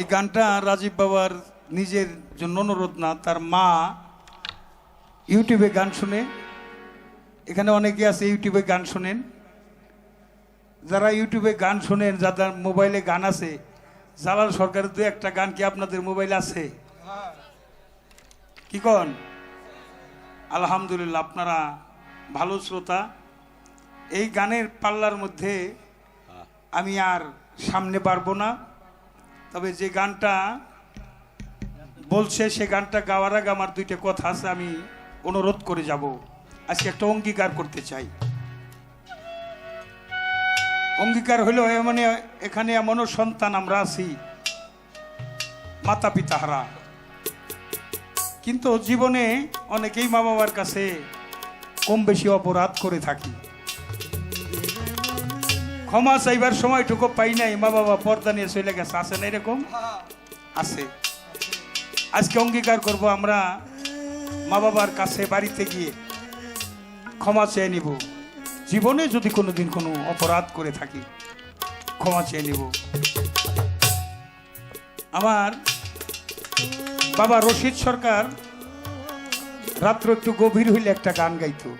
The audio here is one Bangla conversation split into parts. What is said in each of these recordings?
এই গানটা রাজীব বাবার নিজের জন্য অনুরোধ না, তার মা ইউটিউবে গান শুনে, এখানে অনেকে আছে ইউটিউবে গান শোনেন। যারা ইউটিউবে গান শোনেন, যাদের মোবাইলে গান আছে, জালাল সরকারের দু একটা গান কি আপনাদের মোবাইলে আছে? কি কন? আলহামদুলিল্লাহ, আপনারা ভালো শ্রোতা। এই গানের পাল্লার মধ্যে আমি আর সামনে পারব না। তবে যে গানটা বলছে, সে গানটা গাওয়ার আগে আমার দুইটা কথা আছে, আমি অনুরোধ করে যাব। আজকে একটা অঙ্গীকার করতে চাই। অঙ্গীকার হলো মানে এখানে এমনও সন্তান আমরা আছি মাতা পিতা হারা। কিন্তু জীবনে অনেকেই মা বাবার কাছে কম বেশি অপরাধ করে থাকি। ক্ষমা চাইবার সময়টুকু পাই নাই মা বাবা পর্দা নিয়ে চলে গেছে। আছে না এরকম? আছে। আজকে অঙ্গীকার করব আমরা মা বাবার কাছে বাড়িতে গিয়ে ক্ষমা চেয়ে নিব। জীবনে যদি কোনোদিন কোনো অপরাধ করে থাকি ক্ষমা চেয়ে নিব। আমার বাবা রশিদ সরকার রাত্র একটু গভীর হইলে একটা গান গাইতো।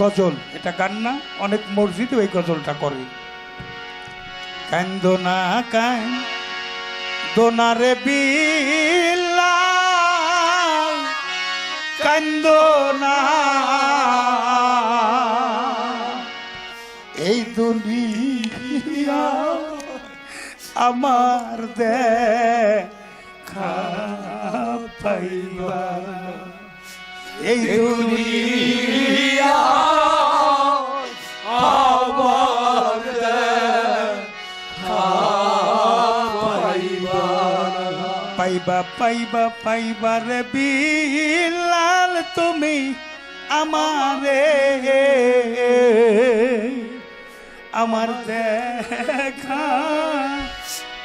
গজল। এটা গান না? অনেক মসজিদে ওই গজলটা করে। কান্দো না কান দোনারে বিল্লা কান্দোনা এই দুনিয়া আমার দেখা পাইবা। এই পাইবা পাইবা পাইবা বিলাল তুমি আমারে আমার দেখা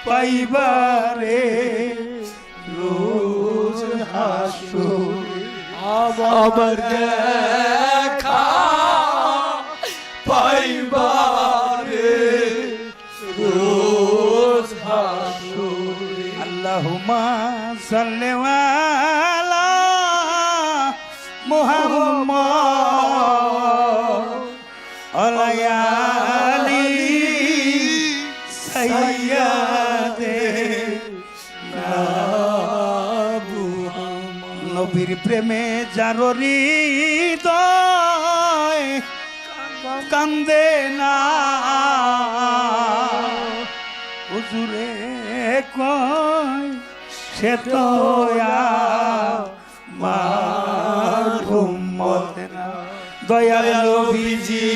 পাইবা রে রোজ হাসো। আমার দেখা পাইবারে রোজ হাসুরে। আল্লাহুমা নবীর প্রেমে হৃদয় কান্দে না। হুজুরে কয় সে তো উম্মত দয়াল নবীজি।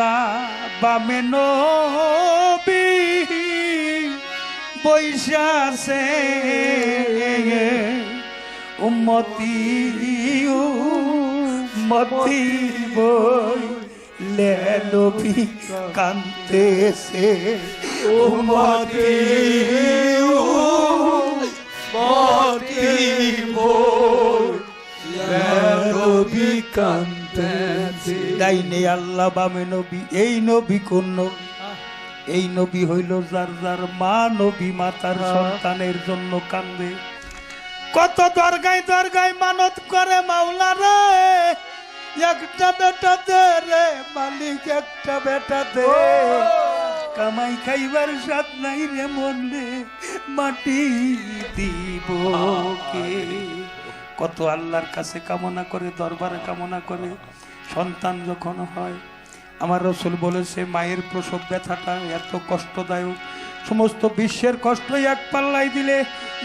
আল্লাহ বামে নবী বৈশাসে উম্মতি উম্মতি বই লে নবী কান্তেছে উম্মতি উম্মতি নবী কান্তেছে ডাইনে আল্লাহ বামে নবী এই নবী কোন নবী? এই নবী হইল যার যার মা নবী মাতার সন্তানের জন্য কান্দে। কত দরগায় দরগায় মানত করে মাওলা রে। একটা বেটা দে রে মালিক একটা বেটা দে। কামাই খাইবার সাথ নাই রে মনলে মাটি দিব কে? কত আল্লাহর কাছে কামনা করে দরবারে কামনা করে। সন্তান যখন হয় আমার রসুল বলেছে মায়ের প্রসব ব্যথাটা এত কষ্টদায়ক। সমস্ত বিশ্বের কষ্ট এক পাল্লাই দিলে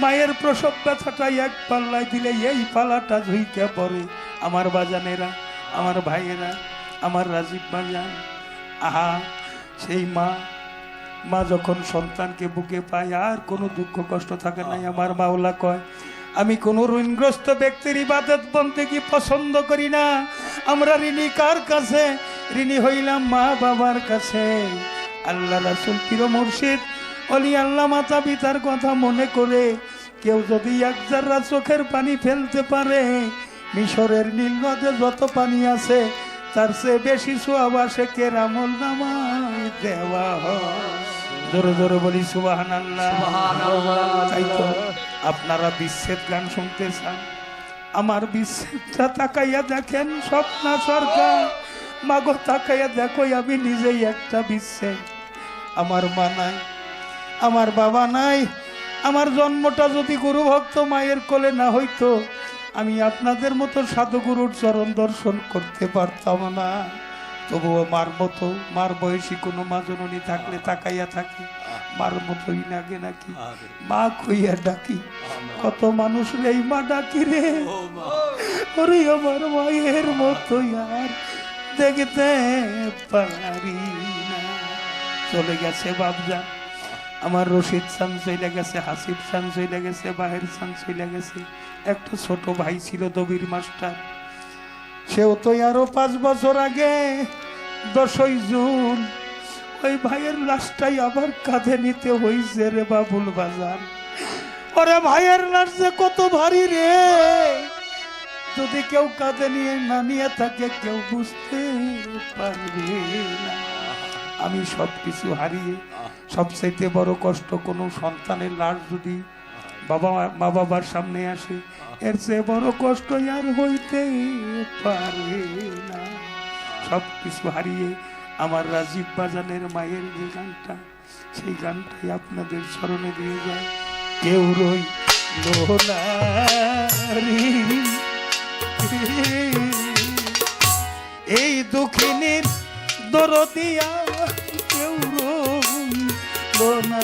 মায়ের প্রসব ব্যথাটা এক পাল্লাই দিলে এই পালাটা ঝুইকে পড়ে আমার বাজানেরা আমার ভাইয়েরা আমার রাজীব বাজান আহা সেই মা মা যখন সন্তানকে বুকে পায় আর কোনো দুঃখ কষ্ট থাকে নাই। আমার মাওলা কয় আমি কোনো ঋণগ্রস্ত ব্যক্তির ইবাদত বলতে কি পছন্দ করি না। আমরা ঋণী কার কাছে? ঋণী হইলাম মা বাবার কাছে। আল্লাহ রাসুল পীর মুর্শিদ, অলি আল্লাহ মাতা পিতার কথা মনে করে, কেউ যদি এক জাররা চোখের পানি ফেলতে পারে, মিশরের নীল নদে যত পানি আছে, তার চেয়ে বেশি সোয়াব আসে কেরামল নামায় দেওয়া হয়। জোরে জোরে বলি সুবাহান আপনারা বিচ্ছেদ গান শুনতে চান। আমার বিচ্ছেদটা তাকাইয়া দেখেন স্বপ্না সরকার। মাগো তাকাইয়া দেখো আমি নিজেই একটা বিচ্ছেদ। আমার মা নাই আমার বাবা নাই আমার জন্মটা যদি গুরু ভক্ত মায়ের কোলে না হইতো আমি আপনাদের মতো সাধুগুরুর চরণ দর্শন করতে পারতাম না। তবুও মার মতো মার বয়সী কোনো মা জননী থাকলে তাকাইয়া থাকি। মার মতোই লাগে নাকি মা কইয়া ডাকি। কত মানুষ রে এই মা ডাকি রে। ওরে আমার মায়ের মতো আর দেখতে পারি না। চলে গেছে বাবজান আমার রশিদ সান চলে গেছে হাসিব সান চলে গেছে বাহের সান চলে গেছে। একটা ছোট ভাই ছিল দবির মাস্টার। সেও তো আরও পাঁচ বছর আগে দশই জুন, ওই ভাইয়ের লাশটাই আবার কাঁধে নিতে হইছে রে বাবুল বাজার। ওরে ভাইয়ের লাশ যে কত ভারী রে! যদি কেউ কাঁধে নিয়ে না নিয়ে থাকে, কেউ বুঝতে পারবে না। আমি সব কিছু হারিয়ে, সবচাইতে বড় কষ্ট কোনো সন্তানের লাশ যদি বাবা, মা বাবার সামনে আসে, এর চেয়ে বড় কষ্ট আর হইতে পারে না। সব কিছু হারিয়ে আমার রাজীব বাজানের মায়ের যে গানটা, সেই গানটাই আপনাদের স্মরণে দিয়ে যায়। কেউ রই এই দুঃখিনীর দরদিয়া কেউ রইল না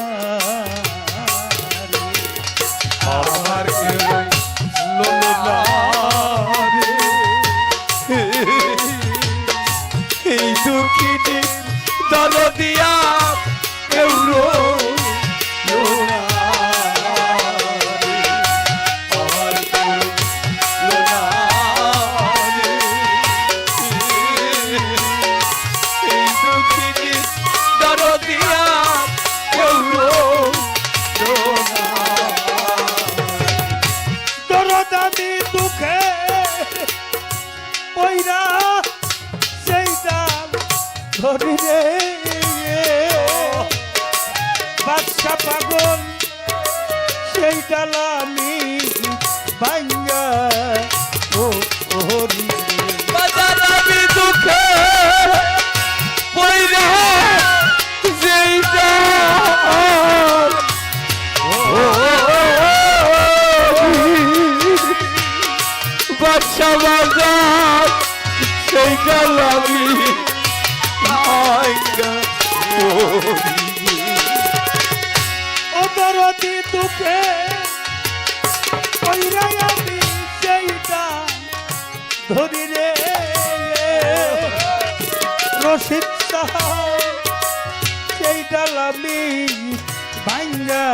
ভাঙ্গা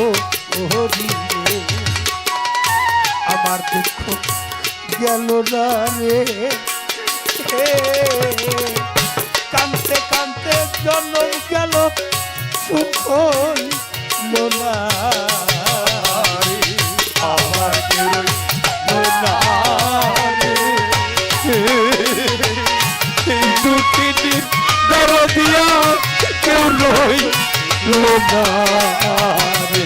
ও হরি রে আমার দুঃখ গেল না রে। কানতে কানতে জন্ম গেল, সুখ হইল না রে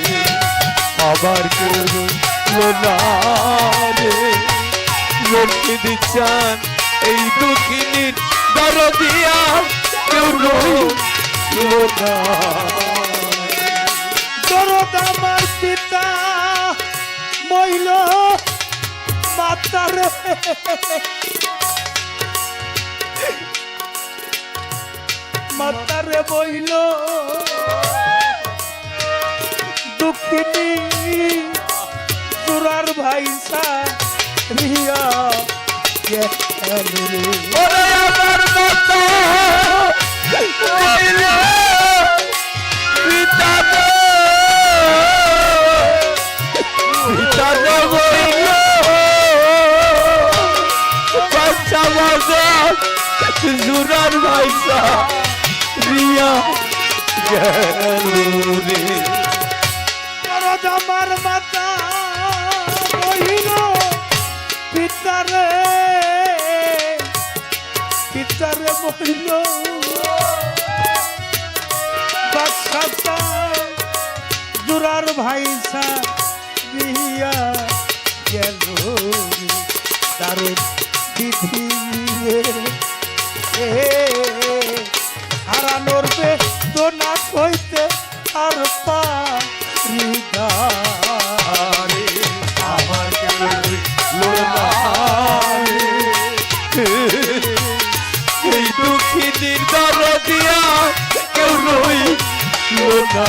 আবার কেউ রইল না রে লক্ষ্মী দিচ্ছান, এই দুঃখিনীর দরদিয়া কেউ রইল পিতা মইল মাতারে মাতারে বইল। দুঃখিনী সুরার ভাইসা রিয়া আমার মতো পিতানে বইল বাচ্চা বাজার জুরার ভাইসা রিয়া গেল রে দরদ আমার মাতা বইল পিতারে পিতারে মহিল বাচ্চা দুরার ভাইসা দিয়া গেল দারুণ পৃথিবীরে এ হারানোর বেদনা কইতে আর পারি না আমার কেন দরদিয়া কেউ রই লোনা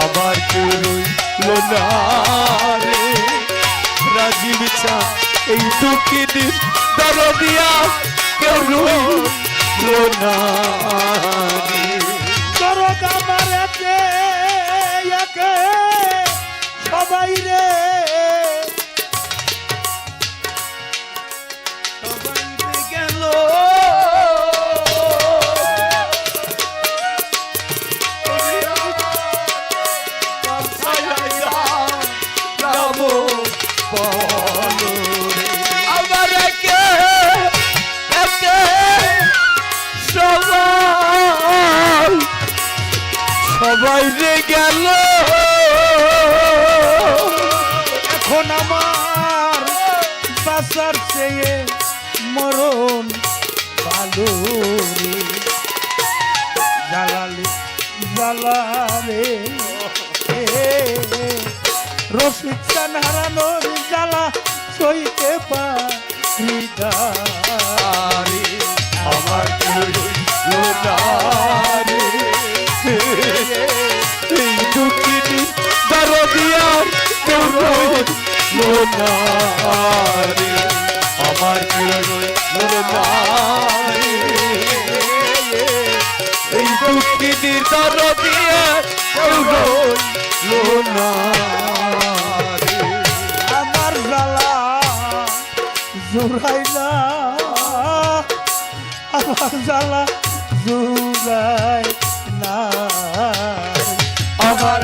আমার কেউ রই লোনা রে রাজীব চা এই দুঃখিনীর দরদিয়া কেউ রই লোনা রে দরগা মারেতে একে সবাই রে বাসার চেয়ে মরণ ভালো রে। জ্বালালে জ্বালারে রসিদ চান হারানোর জ্বালা সইতে পারি আমার দুঃখিনী দরদিয়ার কেউ আমার এই দরদিয়ার কেউ লোনারে আমার জ্বালা জোড়াই না আমার জ্বালা জোড়াই না। আমার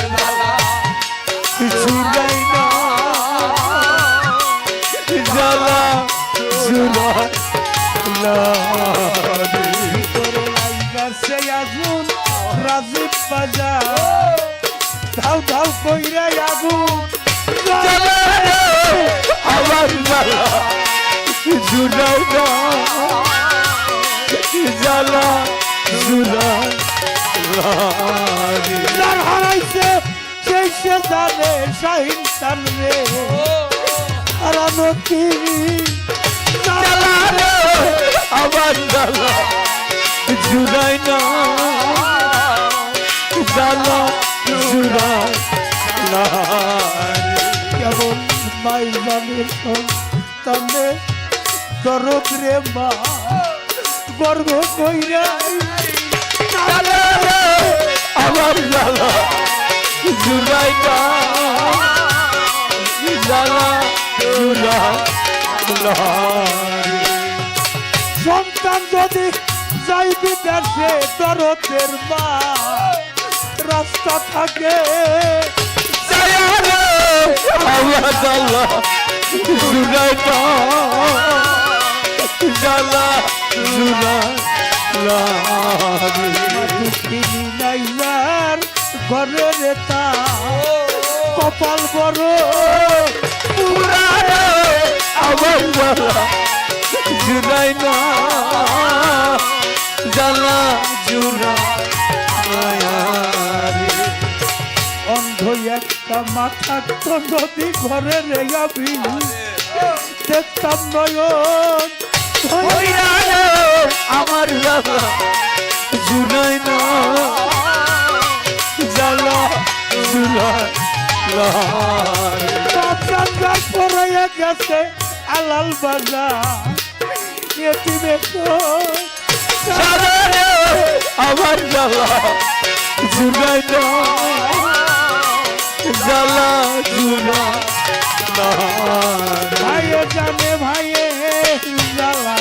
জ্বালা জুলাই না জ্বালা জুলা যার হারাইছে সেই সে জানে শাহিন চান রে হারানো কি জ্বালা রে আমার জ্বালা জুলাই না জ্বালা জুলা কেমন মাই জানের সন্তানে দরদ রে মা। গর্ব কইরাই জ্বালা রে আমার জ্বালা জুলাই না জ্বালা জুলা সন্তান যদি যাই বিদেশে দরদের মা। রাস্তা থাকে। আমার জ্বালা জুলাই না জ্বালা জুলা দুঃখিনী নাইলার ঘরে রেতা কপাল বড়। আমার জ্বালা জুলাই না। জ্বালা জুলা অন্ধ একটা মাথা তো নদী ঘরে রে যাবি দেখতাম নয়ন আমার জ্বালা জুলাই না। জ্বালা জুলা বাচ্চার পরে গেছে আলাল বাজার এটিমে তো আমার জ্বালা জুলাই না। জ্বালা জুমা ভাইয়ে জানে ভাইয়ে জ্বালা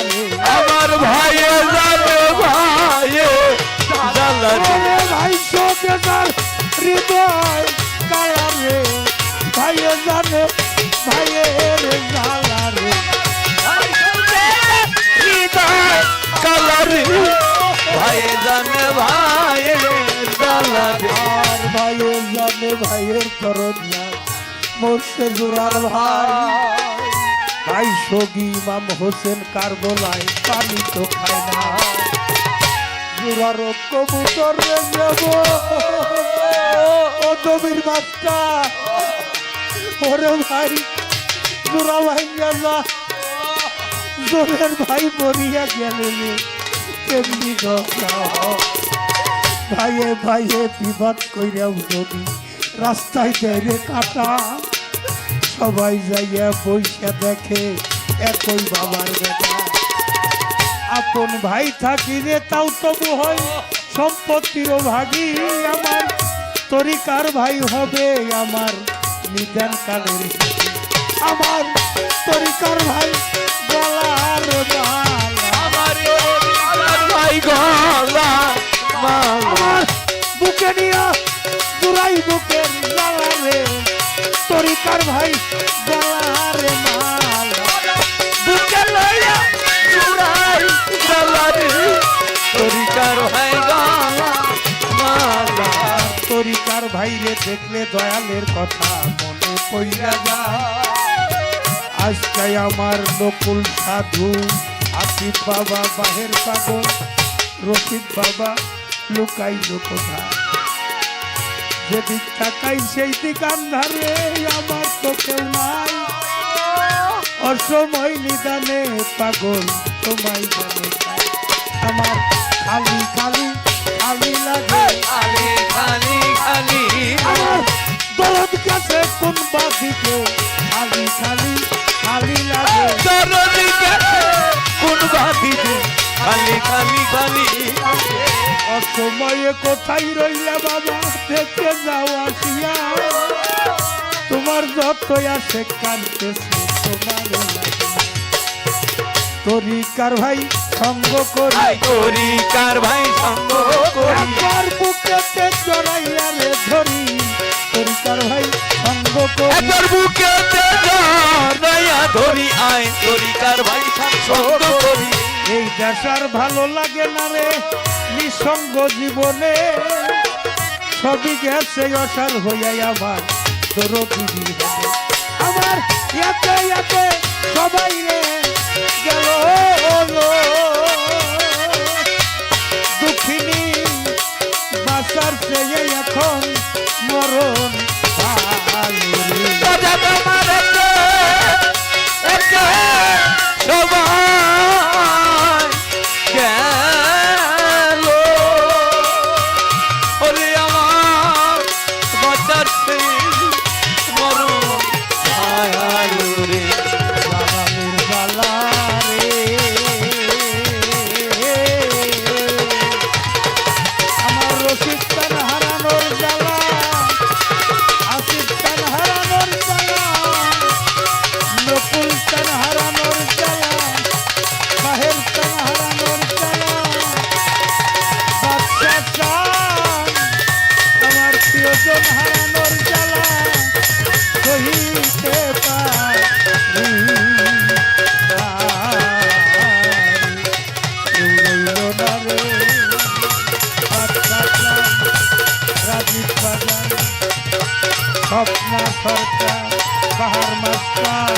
আমার ভাইয়ে জানে ভাইয়ে জ্বালা ভাই চোখে তার হৃদয় কালা রে। ভাইয়ে জানে জানে ভাই ভাইয়ের নাই মোর্শে জোরার ভাই। ভাই সগি ইমাম হোসেন কারবলায় পানি তো খায় না। জোরার কবুতর যাব। ও বাচ্চা ওরে ভাই, জোরা ভাই গেল। জোরের ভাই মরিয়া গেলে? রে ভাইয়ে ভাইয়ে বিবাদ কইরা যদি রাস্তায় দেয় কাটা। সবাই যাইয়া বইসা দেখে একই বাবার বেটা। আপন ভাই থাকি রে তাও তবু হয় সম্পত্তিরও ভাগি আমার। তরিকার ভাই হবে আমার নিদান কালের আমার তরিকার ভাই গলার মালা। আমার আমার ভাই গলা মালা। বুকে নিয়া জুড়াই বুকের জ্বালা রে তরিকার ভাই গলার মালা। বুকে লইয়া গলারে তরিকার ভাই তরিকার ভাই রে দেখলে দয়ালের কথা মনে পইরা যায়। আজকে আমার নকুল সাধু আসিফ বাবা, বাহের পাগল, রশিদ বাবা, লুকাইল কোথায়? যেদিক তাকাই সেই দিক আন্ধারে আমার তো কেউ নাই অসময় নিদানে পাগল তোমায় জানে। আমার খালি খালি খালি লাগে। খালি খালি খালি। দরদ কাছে কোন বাদিকে খালি খালি খালি লাগে। দরদি গেছে কোন বাদিতে খালি খালি খালি। অসময়ে কোথায় রইলে বাবা? দেখতে যাও আসিয়া। তোমার যত আসে কানতেছে তোমার তরিকার ভাই সঙ্গ করি? তরিকার ভাই সঙ্গ করি। একবার বুকেতে জড়াইয়া রে ধরি। তরিকার ভাই সঙ্গ করি। একবার বুকে নয়া ধরি। আয় তরিকার ভাই সঙ্গ করি। দেশার ভালো লাগে না রে, নিঃসঙ্গ জীবনে। সবই গেছে, অসার হইয়া আমার জীবনে আমার ইয়াতে ইয়াতে সবাই রে গেল চেয়ে এখন মরণ স্বপ্না সরকার বাহার মাস্টার